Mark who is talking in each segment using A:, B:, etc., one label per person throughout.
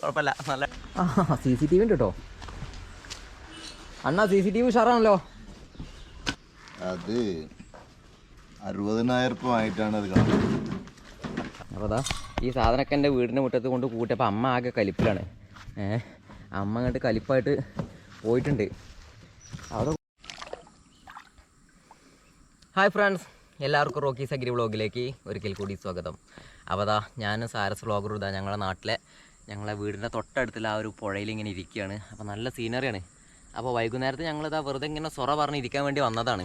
A: കുഴപ്പമില്ല. നല്ല
B: ആ സി സി ടി വി ഉണ്ട്? കേട്ടോ അണ്ണാ സി സി ടി വി ഉഷാറാണല്ലോ.
C: അത് അറുപതിനായിരം രൂപ ആയിട്ടാണ് അത് കാണുന്നത്.
B: അപ്പോൾ ഈ സാധനമൊക്കെ എന്റെ വീടിന്റെ മുറ്റത്ത് കൊണ്ട് കൂട്ടിയപ്പോൾ അമ്മ ആകെ കലിപ്പിലാണ്. ഏഹ് അമ്മ അങ്ങോട്ട് കലിപ്പായിട്ട് പോയിട്ടുണ്ട്. അവിടെ ഹായ് ഫ്രണ്ട്സ് എല്ലാവർക്കും റോക്കി സഗിരി വ്ളോഗിലേക്ക് ഒരിക്കൽ കൂടി സ്വാഗതം. അപ്പോൾ അതാ ഞാൻ സാരസ് വ്ളോഗർ ഇതാ ഞങ്ങളുടെ നാട്ടിലെ ഞങ്ങളെ വീടിന്റെ തൊട്ടടുത്തുള്ള ആ ഒരു പുഴയിൽ ഇങ്ങനെ ഇരിക്കുകയാണ്. അപ്പോൾ നല്ല സീനറിയാണ് അപ്പോൾ വൈകുന്നേരത്ത് ഞങ്ങളിതാ വെറുതെ ഇങ്ങനെ സൊറ പറഞ്ഞ് ഇരിക്കാൻ വേണ്ടി വന്നതാണ്.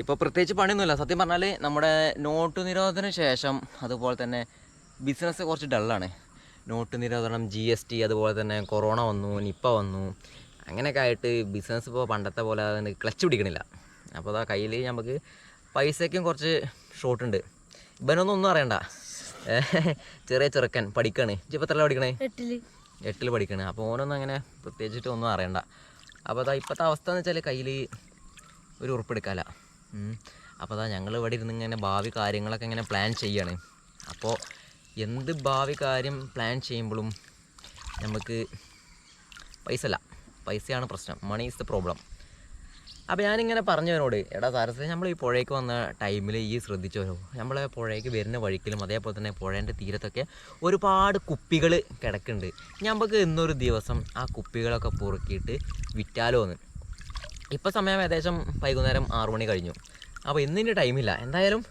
B: ഇപ്പോൾ പ്രത്യേകിച്ച് പണിയൊന്നുമില്ല. സത്യം പറഞ്ഞാൽ നമ്മുടെ നോട്ട് നിരോധന ശേഷം അതുപോലെ തന്നെ ബിസിനസ് കുറച്ച് ഡള്ളാണ് നോട്ട് നിരോധനം ജി എസ് ടി അതുപോലെ തന്നെ കൊറോണ വന്നു നിപ്പ വന്നു. അങ്ങനെയൊക്കെ ആയിട്ട് ബിസിനസ് ഇപ്പോൾ പണ്ടത്തെ പോലെ ക്ലച്ച് പിടിക്കണില്ല. അപ്പോൾ അതാ കയ്യിൽ നമുക്ക് പൈസയ്ക്കും കുറച്ച് ഷോർട്ടുണ്ട് ഇവനൊന്നും ഒന്നും അറിയണ്ട. ചെറിയ ചെറുക്കൻ പഠിക്കണേ. ഇപ്പം എത്ര പഠിക്കണേ?
D: എട്ടിൽ.
B: എട്ടിൽ പഠിക്കണേ. അപ്പോൾ ഓനൊന്നും അങ്ങനെ പ്രത്യേകിച്ചിട്ട് ഒന്നും അറിയണ്ട. അപ്പോൾ അതാ ഇപ്പോഴത്തെ അവസ്ഥ എന്ന് വെച്ചാൽ കയ്യിൽ ഒരു ഉറപ്പെടുക്കാല. അപ്പോൾ അതാ ഞങ്ങൾ ഇവിടെ ഇരുന്ന് ഇങ്ങനെ ഭാവി കാര്യങ്ങളൊക്കെ ഇങ്ങനെ പ്ലാൻ ചെയ്യാണ്. അപ്പോൾ എന്ത് ഭാവി കാര്യം പ്ലാൻ ചെയ്യുമ്പോഴും നമുക്ക് പൈസ അല്ല പൈസയാണ് പ്രശ്നം. മണി ഈസ് ദ പ്രോബ്ലം അപ്പോൾ ഞാനിങ്ങനെ പറഞ്ഞവനോട് എടാ സാരസ് നമ്മൾ ഈ പുഴയ്ക്ക് വന്ന ടൈമിൽ ഈ ശ്രദ്ധിച്ചോരോ? നമ്മൾ പുഴയ്ക്ക് വരുന്ന വഴിക്കിലും അതേപോലെ തന്നെ പുഴേന്റെ തീരത്തൊക്കെ ഒരുപാട് കുപ്പികൾ കിടക്കുന്നുണ്ട്. നമുക്ക് ഇന്നൊരു ദിവസം ആ കുപ്പികളൊക്കെ പൊറുക്കിയിട്ട് വിറ്റാലോ എന്ന്. ഇപ്പോൾ സമയം ഏകദേശം വൈകുന്നേരം ആറു മണി കഴിഞ്ഞു. അപ്പോൾ ഇന്നിന്റെ ടൈമില്ല. എന്തായാലും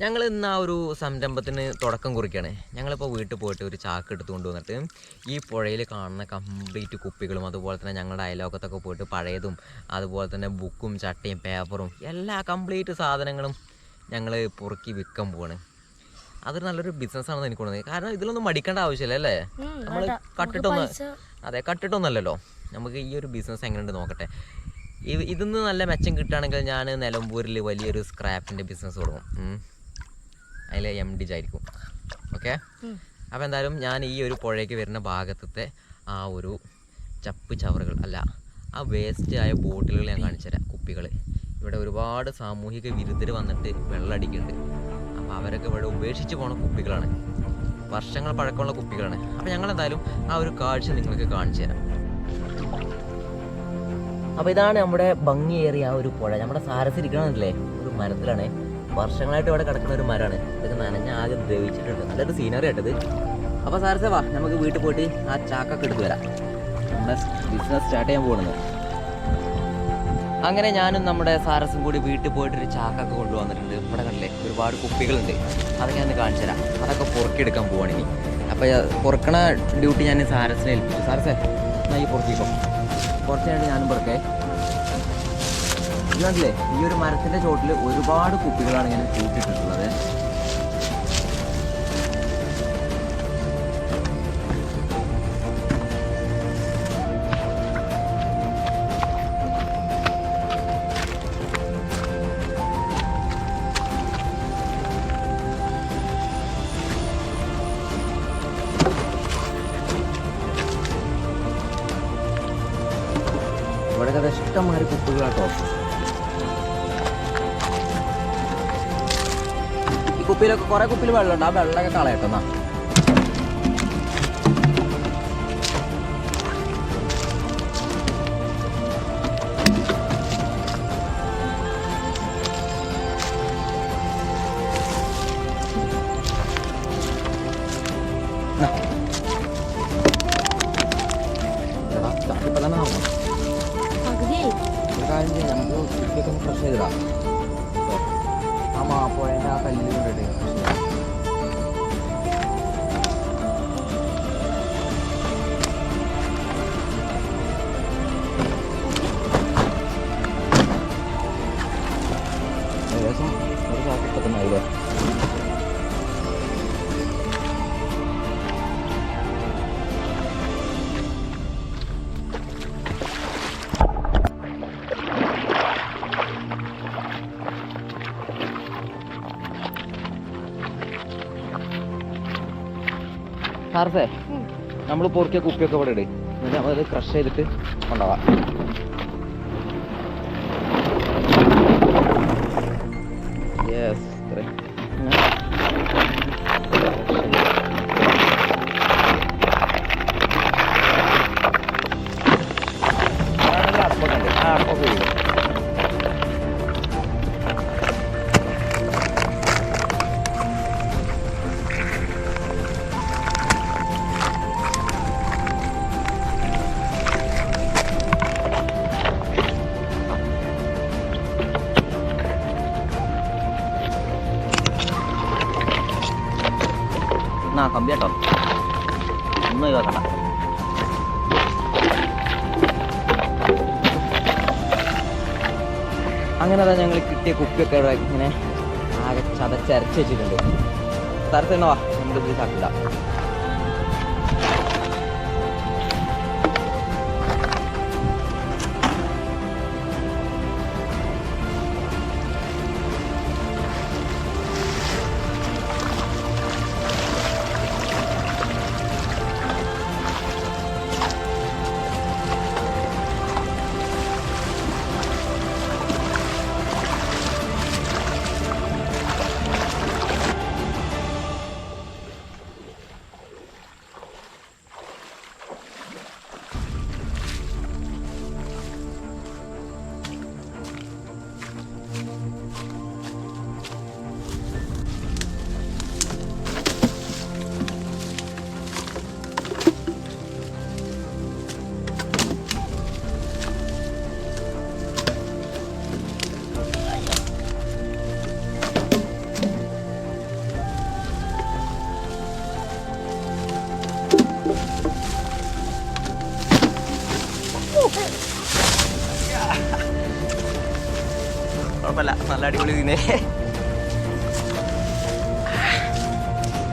B: ഞങ്ങൾ ഇന്ന് ആ ഒരു സംരംഭത്തിന് തുടക്കം കുറിക്കുകയാണ്. ഞങ്ങളിപ്പോൾ വീട്ടിൽ പോയിട്ട് ഒരു ചാക്ക് എടുത്തുകൊണ്ട് കൊണ്ടുവന്നിട്ട് ഈ പുഴയിൽ കാണുന്ന കംപ്ലീറ്റ് കുപ്പികളും അതുപോലെ തന്നെ ഞങ്ങളുടെ അയലോക്കത്തൊക്കെ പോയിട്ട് പഴയതും അതുപോലെ തന്നെ ബുക്കും ചട്ടയും പേപ്പറും എല്ലാ കംപ്ലീറ്റ് സാധനങ്ങളും ഞങ്ങൾ പുറക്കി വിൽക്കാൻ പോവാണ്. അതൊരു നല്ലൊരു ബിസിനസ്സാണെന്ന് എനിക്ക് തോന്നുന്നത് കാരണം ഇതിലൊന്നും മടിക്കേണ്ട ആവശ്യമില്ല അല്ലേ? നമ്മൾ കട്ടിട്ടൊന്നും അതെ കട്ടിട്ടൊന്നുമല്ലല്ലോ നമുക്ക് ഈ ഒരു ബിസിനസ് എങ്ങനെയുണ്ട് നോക്കട്ടെ. ഇതിൽ ഇതിന്ന് നല്ല മെച്ചം കിട്ടുകയാണെങ്കിൽ ഞാൻ നിലമ്പൂരിൽ വലിയൊരു സ്ക്രാപ്പിന്റെ ബിസിനസ് തുടങ്ങും. അതിൽ എം ഡി ആയിരിക്കും. ഓക്കെ അപ്പോൾ എന്തായാലും ഞാൻ ഈ ഒരു പുഴയ്ക്ക് വരുന്ന ഭാഗത്തെ ആ ഒരു ചപ്പ് ചവറുകൾ അല്ല ആ വേസ്റ്റ് ആയ ബോട്ടിലുകൾ ഞാൻ കാണിച്ചുതരാം കുപ്പികൾ ഇവിടെ ഒരുപാട് സാമൂഹിക വിരുദ്ധർ വന്നിട്ട് വെള്ളം അടിക്കുന്നുണ്ട്. അപ്പോൾ അവരൊക്കെ ഇവിടെ ഉപേക്ഷിച്ച് പോണ കുപ്പികളാണ്. വർഷങ്ങൾ പഴക്കമുള്ള കുപ്പികളാണ്. അപ്പോൾ ഞങ്ങൾ എന്തായാലും ആ ഒരു കാഴ്ച നിങ്ങൾക്ക് കാണിച്ചു തരാം. അപ്പോൾ ഇതാണ് നമ്മുടെ ഭംഗിയേറിയ ആ ഒരു പുഴ. നമ്മുടെ സാരസ് ഇരിക്കണമെന്നില്ലേ ഒരു മരത്തിലാണ്. വർഷങ്ങളായിട്ട് ഇവിടെ കിടക്കുന്ന ഒരു മരമാണ്. ഇതൊക്കെ നനഞ്ഞ ആകെ ദ്രവിച്ചിട്ടുണ്ട്. നല്ലൊരു സീനറി ആയിട്ടത് അപ്പോൾ സാരസ വാ. നമുക്ക് വീട്ടിൽ പോയിട്ട് ആ ചാക്കൊക്കെ എടുത്തു വരാം. ബിസിനസ് സ്റ്റാർട്ട് ചെയ്യാൻ പോകുന്നത് അങ്ങനെ ഞാനും നമ്മുടെ സാരസും കൂടി വീട്ടിൽ പോയിട്ട് ഒരു ചാക്കൊക്കെ കൊണ്ടുവന്നിട്ടുണ്ട്. ഇവിടെ കണ്ടില്ലേ? ഒരുപാട് കുപ്പികളുണ്ട്. അതൊക്കെ ഞാൻ കാണിച്ചു തരാം. അതൊക്കെ പുറക്കിയെടുക്കാൻ പോവാണ് ഇനി. അപ്പോൾ പുറക്കണ ഡ്യൂട്ടി ഞാൻ സാരസിനെ ഏൽപ്പിച്ചു. സാരസേ ഞാൻ ഈ പുറത്തേക്കും കുറച്ച് ഞാനും പുറക്കെ. ഇതല്ലേ ഈ ഒരു മരത്തിന്റെ ചോട്ടിൽ ഒരുപാട് കുപ്പികളാണ് ഇങ്ങനെ കൂട്ടിട്ടിട്ടുള്ളത് ഈ കുപ്പിയിലൊക്കെ കുറെ കുപ്പിയിൽ വെള്ളമുണ്ട്. ആ വെള്ളമൊക്കെ കളയട്ടോ സാർസേ നമ്മൾ പൊറുക്കിയ കുപ്പിയൊക്കെ ഇവിടെ ഇട്. എന്നിട്ട് നമ്മളത് ക്രഷ് ചെയ്തിട്ട് കൊണ്ടുപോവാം. യെസ് കമ്പി കേട്ടോ അങ്ങനെ അതാ ഞങ്ങൾ കിട്ടിയ കുപ്പിയൊക്കെ ഇങ്ങനെ ആകെ ചതച്ചരച്ച് വെച്ചിട്ടുണ്ട്. തരത്തിനോ വാ നമ്മളിത് ചാക്കില്ല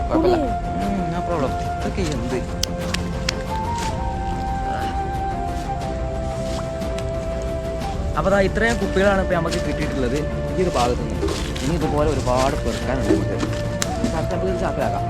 B: കുഴപ്പമില്ല. നോ പ്രോബ്ലം ഇതൊക്കെ എന്ത്? അപ്പോൾ അതാ ഇത്രയും കുപ്പികളാണ് ഇപ്പോൾ നമുക്ക് കിട്ടിയിട്ടുള്ളത്. ഈ ഒരു ഭാഗത്ത് നിന്ന് ഇനി ഇതുപോലെ ഒരുപാട് പെറുക്കാനുണ്ട് നമുക്ക്. ചാക്കിലാക്കാം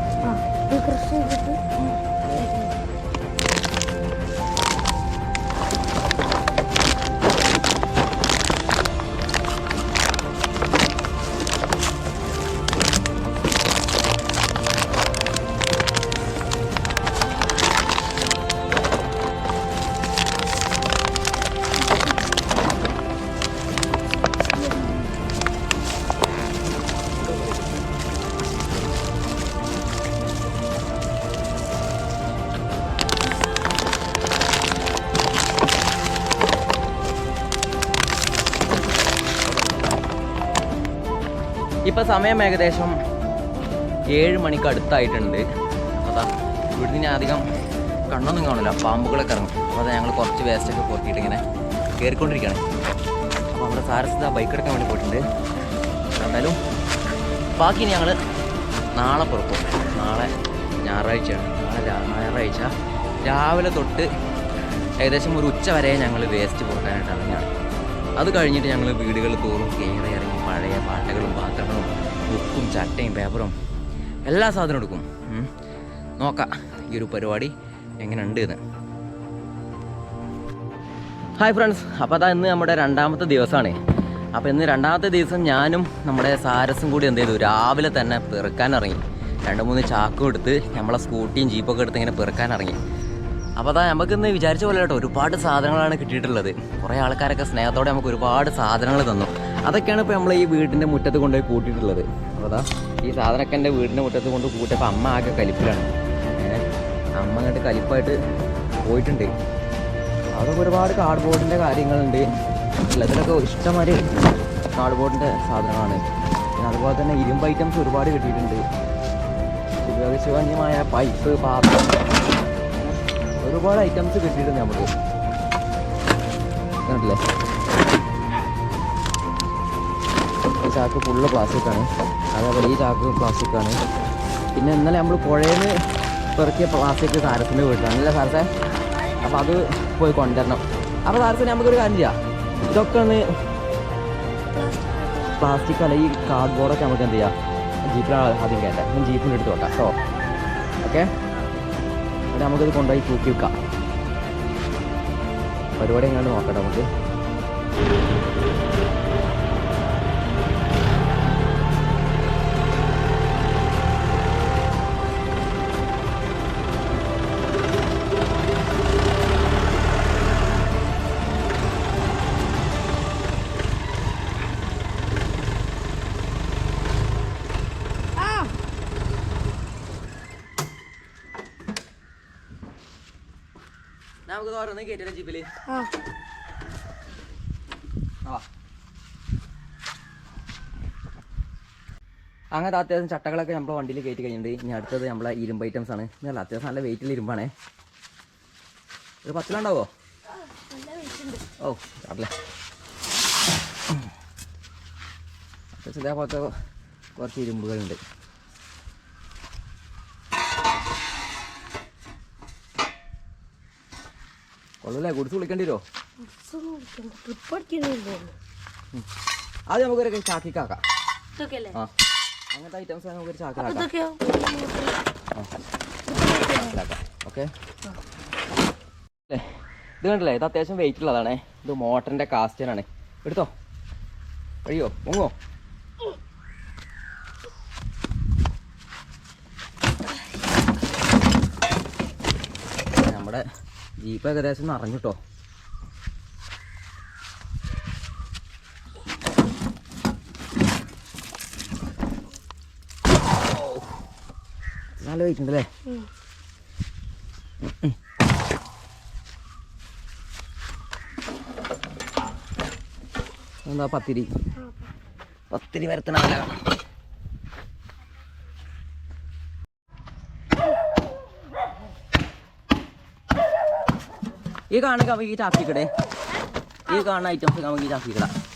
B: ഇപ്പം സമയം ഏകദേശം ഏഴ് മണിക്ക് അടുത്തായിട്ടുണ്ട്. അതാ ഇവിടുന്ന് ഞാൻ അധികം കണ്ണൊന്നും കാണില്ല പാമ്പുകളൊക്കെ ഇറങ്ങും. അപ്പോൾ അതാ ഞങ്ങൾ കുറച്ച് വേസ്റ്റൊക്കെ പൊട്ടിയിട്ട് ഇങ്ങനെ കയറിക്കൊണ്ടിരിക്കുകയാണ് അപ്പോൾ നമ്മുടെ സാരസ്ഥ ബൈക്ക് എടുക്കാൻ വേണ്ടി പോയിട്ടുണ്ട്. എന്തായാലും ബാക്കി ഞങ്ങൾ നാളെ പുറത്തും നാളെ ഞായറാഴ്ചയാണ്. നാളെ ഞായറാഴ്ച. രാവിലെ തൊട്ട് ഏകദേശം ഒരു ഉച്ച വരെ ഞങ്ങൾ വേസ്റ്റ് പുറക്കാനായിട്ട് ഇറങ്ങിയാണ് അത് കഴിഞ്ഞിട്ട് ഞങ്ങൾ വീടുകൾ തോറും കയറി ഇറങ്ങി പഴയ പാട്ടകളും പാത്രങ്ങളും ബുക്കും ചട്ടയും പേപ്പറും എല്ലാ സാധനവും എടുക്കും. നോക്കാം ഈ ഒരു പരിപാടി എങ്ങനെയുണ്ട് എന്ന്. ഹായ് ഫ്രണ്ട്സ് അപ്പോൾ അതാ ഇന്ന് നമ്മുടെ രണ്ടാമത്തെ ദിവസമാണ്. അപ്പോൾ ഇന്ന് രണ്ടാമത്തെ ദിവസം ഞാനും നമ്മുടെ സാരസും കൂടി എന്ത് ചെയ്തു? രാവിലെ തന്നെ പെറുക്കാൻ ഇറങ്ങി. രണ്ട് മൂന്ന് ചാക്കും എടുത്ത് നമ്മളെ സ്കൂട്ടിയും ജീപ്പൊക്കെ എടുത്ത് ഇങ്ങനെ പെറുക്കാൻ ഇറങ്ങി. അപ്പോൾ അതാ നമുക്കിന്ന് വിചാരിച്ച പോലെ കേട്ടോ ഒരുപാട് സാധനങ്ങളാണ് കിട്ടിയിട്ടുള്ളത്. കുറേ ആൾക്കാരൊക്കെ സ്നേഹത്തോടെ നമുക്ക് ഒരുപാട് സാധനങ്ങൾ തന്നു. അതൊക്കെയാണ് ഇപ്പോൾ നമ്മൾ ഈ വീടിന്റെ മുറ്റത്ത് കൊണ്ടുപോയി കൂട്ടിയിട്ടുള്ളത്. അപ്പോൾ ഈ സാധനമൊക്കെ എന്റെ വീടിന്റെ മുറ്റത്ത് കൊണ്ട് കൂട്ടിയപ്പോൾ അമ്മ ആകെ കലിപ്പിലാണ്. അമ്മ അങ്ങോട്ട് കലിപ്പായിട്ട് പോയിട്ടുണ്ട്. അതൊക്കെ ഒരുപാട് കാർഡ് ബോർഡിന്റെ കാര്യങ്ങളുണ്ട്. ഇതിലൊക്കെ ഇഷ്ടംമാതിരി കാർഡ് ബോർഡിന്റെ സാധനമാണ് പിന്നെ അതുപോലെ തന്നെ ഇരുമ്പ് ഐറ്റംസ് ഒരുപാട് കിട്ടിയിട്ടുണ്ട്. ഉപയോഗശൂന്യമായ പൈപ്പ് പാത്രം ഒരുപാട് ഐറ്റംസ് കിട്ടിയിട്ടുണ്ട് നമുക്ക്. കണ്ടില്ലേ ചാക്ക് ഫുള്ള് പ്ലാസ്റ്റിക്കാണ് അതേപോലെ ഈ ചാക്ക് പ്ലാസ്റ്റിക്കാണ് പിന്നെ ഇന്നലെ നമ്മൾ പുഴയിൽ നിന്ന് പെറുക്കിയ പ്ലാസ്റ്റിക് സാരസിന്റെ വീട്ടിലാണ്. അല്ലേ സാരത്തെ അപ്പോൾ അത് പോയി കൊണ്ടുവരണം. അപ്പോൾ സാരത്തിന് നമുക്കൊരു കാര്യം ചെയ്യാം. ഇതൊക്കെ ഒന്ന് പ്ലാസ്റ്റിക് അല്ല ഈ കാർഡ് ബോർഡൊക്കെ നമുക്ക് എന്ത് ചെയ്യാം? ജീപ്പിലാണ് ആദ്യം കയറ്റാം ഞാൻ ജീപ്പിന്റെ എടുത്ത് വെക്കാം കേട്ടോ ഓക്കെ എന്നിട്ട് നമുക്കിത് കൊണ്ടുപോയി തൂക്കി വെക്കാം. പരിപാടി എങ്ങാണ്ട് നോക്കട്ടെ നമുക്ക്. നമുക്ക് തോന്നുന്നു കയറ്റില്ല ജീപ്പിൽ.
D: ആ.
B: ആ. അങ്ങനത്തെ അത്യാവശ്യം ചട്ടകളൊക്കെ നമ്മളെ വണ്ടിയിൽ കയറ്റി കഴിഞ്ഞിട്ടുണ്ട്. ഇനി അടുത്തത് നമ്മളെ ഇരുമ്പ് ഐറ്റംസ് ആണ്. ഇല്ല അത്യാവശ്യം നല്ല വെയിറ്റിൽ ഇരുമ്പാണേ. ഒരു പത്തിലുണ്ടാവോ? ഓ അല്ലേ അത്യാവശ്യം ഇതേപോലത്തെ കുറച്ച് ഇരുമ്പുകളുണ്ട്. കൊള്ളൂല്ലേ കുടിച്ച്
D: അടിക്കുന്നില്ലേ
B: അത് നമുക്കൊരു ചാക്കിക്കാക്കാം. ആ. അങ്ങനത്തെ ഐറ്റംസ് നമുക്കൊരു ചാക്കിലാക്കാം ഓക്കെ ഇത് കണ്ടല്ലേ? ഇത് അത്യാവശ്യം വെയിറ്റ് ഉള്ളതാണേ. ഇത് മോട്ടറിന്റെ കാസ്റ്റനാണ് എടുത്തോ? അയ്യോ പൊങ്ങോ? നമ്മുടെ ജീപ്പ് ഏകദേശം നിറഞ്ഞിട്ടോ നല്ല വെയിറ്റ് ഉണ്ടല്ലേ എന്താ പത്തിരി? പത്തിരി വരത്തണ വില ഈ കാണുക ഈ ചാക്കിക്കടേ. ഈ കാണുന്ന ഐറ്റംസ് നമുക്ക് ഈ ചാക്കിക്കട.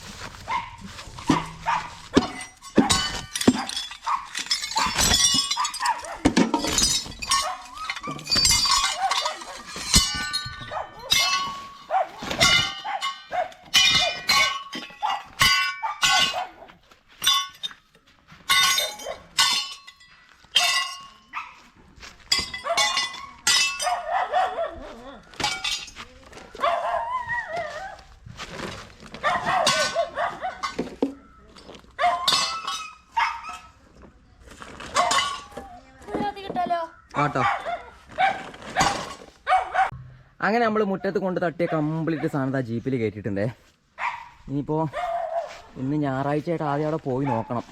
B: ആട്ടോ അങ്ങനെ നമ്മൾ മുറ്റത്ത് കൊണ്ട് തട്ടിയ കംപ്ലീറ്റ് സാധനം ആ ജീപ്പിൽ കയറ്റിയിട്ടുണ്ടേ ഇനിയിപ്പോൾ ഇന്ന് ഞായറാഴ്ചയായിട്ട് ആദ്യം അവിടെ പോയി നോക്കണം.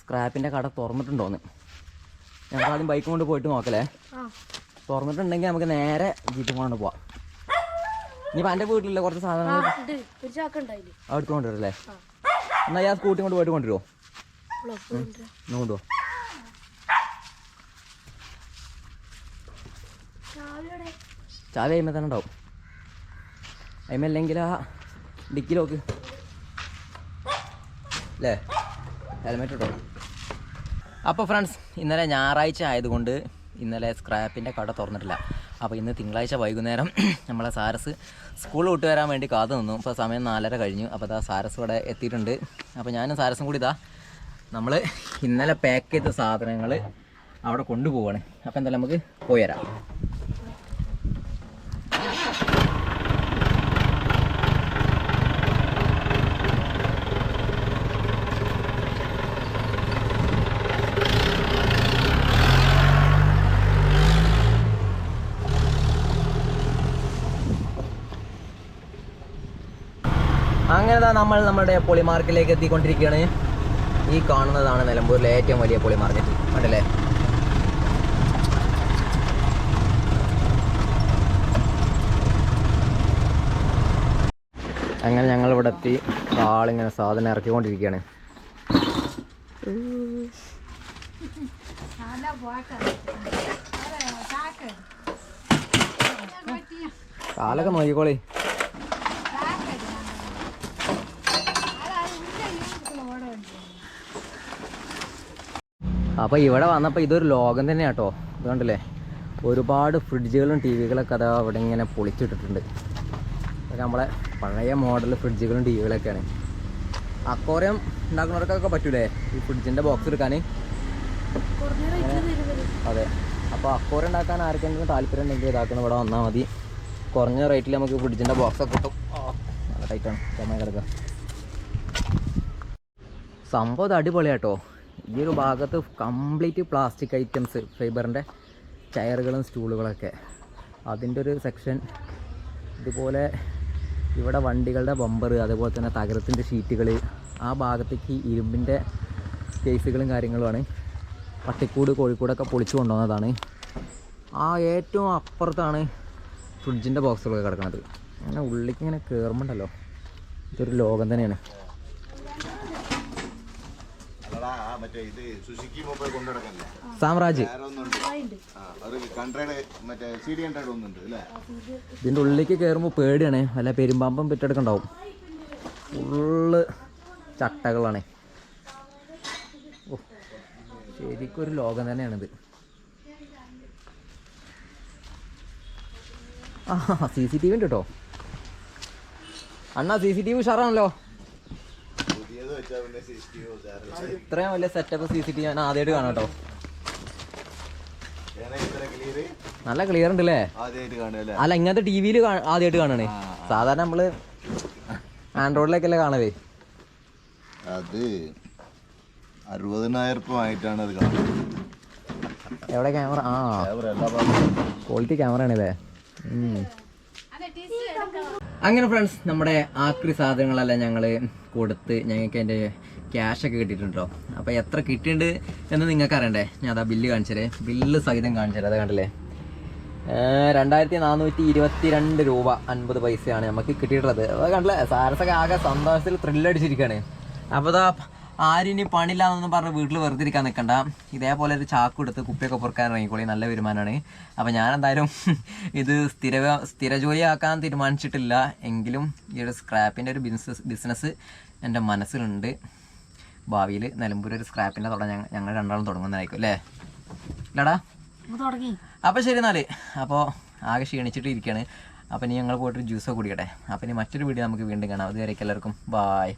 B: സ്ക്രാപ്പിന്റെ കട തുറന്നിട്ടുണ്ടോന്ന്. ഞങ്ങൾ ആദ്യം ബൈക്ക് കൊണ്ട് പോയിട്ട് നോക്കലേ. തുറന്നിട്ടുണ്ടെങ്കിൽ നമുക്ക് നേരെ ജീപ്പ് കൊണ്ട് പോവാം. ഇനിയിപ്പോൾ എന്റെ വീട്ടിലില്ല കുറച്ച് സാധനങ്ങൾ അവിടുത്തെ കൊണ്ടുവരല്ലേ? എന്നാൽ ഞാൻ സ്കൂട്ടി കൊണ്ട് പോയിട്ട് കൊണ്ടുവരുമോ ഒന്ന് ചാവി കഴിയുമ്പോൾ തന്നെ ഉണ്ടാവും. അതിമല്ലെങ്കിൽ ആ ഡിക്കി നോക്ക് അല്ലേ? ഹെൽമെറ്റ് ഇട്ടോ? അപ്പോൾ ഫ്രണ്ട്സ് ഇന്നലെ ഞായറാഴ്ച ആയതുകൊണ്ട് ഇന്നലെ സ്ക്രാപ്പിന്റെ കട തുറന്നിട്ടില്ല. അപ്പോൾ ഇന്ന് തിങ്കളാഴ്ച വൈകുന്നേരം നമ്മളെ സാരസ് സ്കൂളിൽ വിട്ട് വരാൻ വേണ്ടി കാത്തു നിന്നു. ഇപ്പോൾ സമയം നാലര കഴിഞ്ഞു. അപ്പോൾ അതാ സാരസ് ഇവിടെ എത്തിയിട്ടുണ്ട്. അപ്പോൾ ഞാനും സാരസും കൂടി ഇതാ നമ്മൾ ഇന്നലെ പാക്ക് ചെയ്ത സാധനങ്ങൾ അവിടെ കൊണ്ടുപോവാണ്. അപ്പോൾ എന്തായാലും നമുക്ക് പോയി തരാം അങ്ങനെ നമ്മൾ നമ്മുടെ പൊളി മാർക്കറ്റിലേക്ക് എത്തിക്കൊണ്ടിരിക്കുകയാണ്. ഈ കാണുന്നതാണ് നിലമ്പൂരിലെ ഏറ്റവും വലിയ പൊളി മാർക്കറ്റ് കണ്ടല്ലേ? അങ്ങനെ ഞങ്ങൾ ഇവിടെ എത്തി ആളിങ്ങനെ സാധനം ഇറക്കിക്കൊണ്ടിരിക്കുകയാണ്. കാലൊക്കെ നോക്കിക്കോളി. അപ്പോൾ ഇവിടെ വന്നപ്പോൾ ഇതൊരു ലോകം തന്നെ കേട്ടോ ഇതുകൊണ്ടല്ലേ ഒരുപാട് ഫ്രിഡ്ജുകളും ടി വികളൊക്കെ അതാ അവിടെ ഇങ്ങനെ പൊളിച്ചിട്ടിട്ടുണ്ട്. അതൊക്കെ നമ്മളെ പഴയ മോഡൽ ഫ്രിഡ്ജുകളും ടി വികളൊക്കെയാണ് അക്കോറിയം ഉണ്ടാക്കുന്നവർക്കൊക്കെ പറ്റൂലേ ഈ ഫ്രിഡ്ജിന്റെ ബോക്സ് എടുക്കാൻ അതെ. അപ്പോൾ അക്കോറിയം ഉണ്ടാക്കാൻ ആർക്കെങ്കിലും താല്പര്യം ഉണ്ടെങ്കിൽ ഇതാക്കുന്ന ഇവിടെ വന്നാൽ മതി. കുറഞ്ഞ റേറ്റിൽ നമുക്ക് ഫ്രിഡ്ജിന്റെ ബോക്സ് ഒക്കെ കിട്ടും. ടൈറ്റാണ് ചമ്മ കിടക്കുക സംഭവം അടിപൊളിയാട്ടോ. ഈ ഒരു ഭാഗത്ത് കംപ്ലീറ്റ് പ്ലാസ്റ്റിക് ഐറ്റംസ് ഫൈബറിന്റെ ചെയറുകളും സ്റ്റൂളുകളൊക്കെ. അതിന്റെ ഒരു സെക്ഷൻ ഇതുപോലെ ഇവിടെ വണ്ടികളുടെ ബമ്പർ അതുപോലെ തന്നെ തകരത്തിന്റെ ഷീറ്റുകൾ ആ ഭാഗത്തേക്ക് ഇരുമ്പിന്റെ കേസുകളും കാര്യങ്ങളുമാണ്. പട്ടിക്കൂട് കോഴിക്കൂടൊക്കെ പൊളിച്ചു കൊണ്ടുവന്നതാണ്. ആ ഏറ്റവും അപ്പുറത്താണ് ഫ്രിഡ്ജിന്റെ ബോക്സുകളൊക്കെ കിടക്കുന്നത്. അങ്ങനെ ഉള്ളിലേക്ക് ഇങ്ങനെ കയറുമ്പോണ്ടല്ലോ ഇതൊരു ലോകം തന്നെയാണ്
C: അല്ലടാ ആ മറ്റേ ഇത് സുസുക്കി മൊബൈൽ കൊണ്ടുനടക്കല്ലേ?
B: സാമ്രാജ്
C: വേറെ ഒന്നുണ്ട്.
D: ആയിണ്ട്
C: ആ അത് ഹൺഡ്രഡ് മറ്റേ സി ഡി അല്ലേ?
B: ഇതിന്റെ ഉള്ളിലേക്ക് കയറുമ്പോൾ പേടിയാണ്. അല്ല പെരുമ്പാമ്പം പെറ്റെടുക്കണ്ടാവും. ഫുള്ള് ചട്ടകളാണ്. ഓ ശരിക്കും ഒരു ലോകം തന്നെയാണിത്. ആ സി സി ടി വി ഉണ്ട്? കേട്ടോ അണ്ണാ സി സി ടി വി ഉഷാറാണല്ലോ
C: പുതിയത് വെച്ചാൽ പിന്നെ സി ടി വി
B: ഇത്രയും വലിയ setup C C T V ഞാൻ ആദ്യമായിട്ട് കാണാം കേട്ടോ.
C: ഇത്ര ക്ലിയർ
B: നല്ല ക്ലിയർ ഉണ്ട് അല്ലേ
C: അല്ലേ
B: അല്ല ഇങ്ങനത്തെ ടി വിയിൽ ആദ്യമായിട്ട് കാണണേ. സാധാരണ നമ്മൾ ആൻഡ്രോയിഡിലേക്കല്ലേ കാണവേ
C: അത് അറുപതിനായിരം രൂപ ആയിട്ടാണ് അത് കാണുന്നത്
B: എവിടെ ക്യാമറ ആ. ക്വാളിറ്റി ക്യാമറ ആണല്ലേ? അങ്ങനെ ഫ്രണ്ട്സ് നമ്മുടെ ആക്രി സാധനങ്ങളല്ല ഞങ്ങൾ കൊടുത്ത് ഞങ്ങൾക്ക് അതിന്റെ ക്യാഷൊക്കെ കിട്ടിയിട്ടുണ്ടോ? അപ്പോൾ എത്ര കിട്ടിയിട്ടുണ്ട് എന്ന് നിങ്ങൾക്ക് അറിയണ്ടേ? ഞാൻ അതാ ബില്ല് കാണിച്ചേ ബില്ല് സഹിതം കാണിച്ചത്. അത് കണ്ടില്ലേ? രണ്ടായിരത്തി നാനൂറ്റി ഇരുപത്തി രണ്ട് രൂപ അൻപത് പൈസയാണ് നമുക്ക് കിട്ടിയിട്ടുള്ളത്. അത് കണ്ടില്ലേ? സാരസൊക്കെ ആകെ സന്തോഷത്തിൽ ത്രില്ലടിച്ചിരിക്കുകയാണ് അപ്പോൾ ഇതാ ആരും ഇനി പണിയില്ലാന്നൊന്നും പറഞ്ഞ് വീട്ടിൽ വെറുതെ ഇരിക്കാൻ നിൽക്കണ്ട ഇതേപോലെ ഒരു ചാക്ക് എടുത്ത് കുപ്പിയൊക്കെ പൊറുക്കാൻ ഇറങ്ങിക്കോളി. നല്ല വരുമാനമാണ് അപ്പോൾ ഞാൻ എന്തായാലും ഇത് സ്ഥിര സ്ഥിര ജോലിയാക്കാൻ തീരുമാനിച്ചിട്ടില്ല. എങ്കിലും ഈ ഒരു സ്ക്രാപ്പിന്റെ ഒരു ബിസിനസ് ബിസിനസ് എന്റെ മനസ്സിലുണ്ട്. ഭാവിയിൽ നിലമ്പൂർ ഒരു സ്ക്രാപ്പിന്റെ തുടങ്ങാൻ ഞങ്ങൾ ഞങ്ങൾ രണ്ടാളും തുടങ്ങുന്നതായിരിക്കും അല്ലേ? ഇല്ലടാ?
D: തുടങ്ങി.
B: അപ്പോൾ ശരി എന്നാൽ അപ്പോൾ ആകെ ക്ഷീണിച്ചിട്ട് ഇരിക്കുകയാണ് അപ്പം ഇനി ഞങ്ങൾ പോയിട്ട് ജ്യൂസൊക്കെ കുടിക്കട്ടെ. അപ്പം ഇനി മറ്റൊരു വീഡിയോ നമുക്ക് വീണ്ടും കാണാം. അതുവരേക്കും എല്ലാവർക്കും. ബായ്